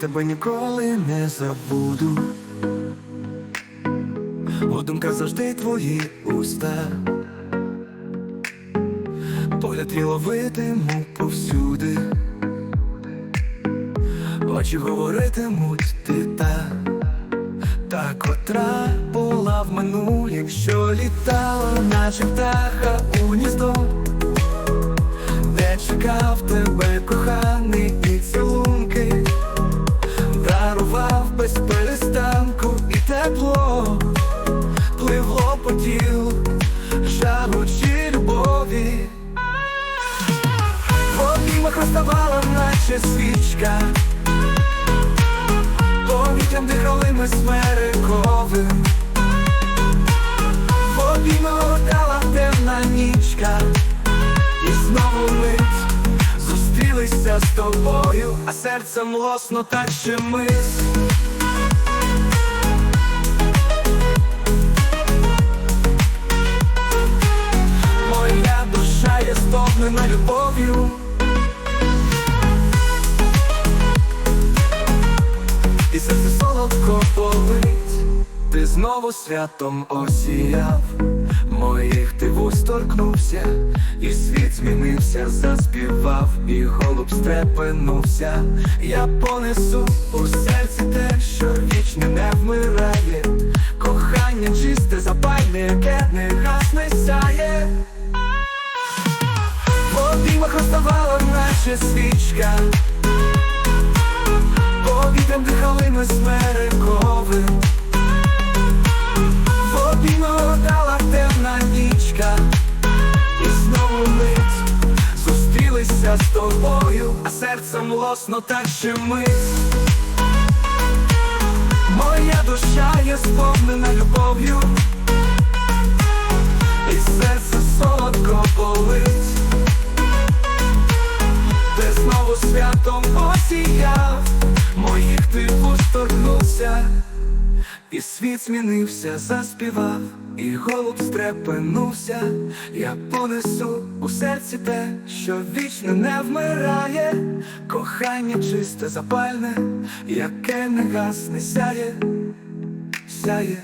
тебе ніколи не забуду. У думках завжди твої уста. Погляд твій ловитиму повсюди. Очі говоритимуть ти та, та котра була в минулі, що літала, наче птаха розставала, наче свічка. Повітрям дихали ми смериковим В обійми огортала темна нічка. І знову мить зустрілися з тобою, а серцем лосно так ще мить Моя душа є сповнена любов'ю І серце солодко болить. Ти знову святом осіяв. Моїх ти вуст торкнувся. І світ змінився, заспівав. І голуб стрепенувся. Я понесу у серці те, що вічне не вмирає. Кохання чисте, запальне, яке не гасне сяє. В обіймах розставала, наче свічка Повітрям дихали ми смериковим В обіймах дала темна нічка. І знову мить зустрілися з тобою, а серцем лосно так ще мить Моя душа є сповнена любов'ю світ змінився, заспівав, і голуб стрепенувся, я понесу у серці те, що вічно не вмирає, кохання чисте запальне, яке не гасне сяє, сяє.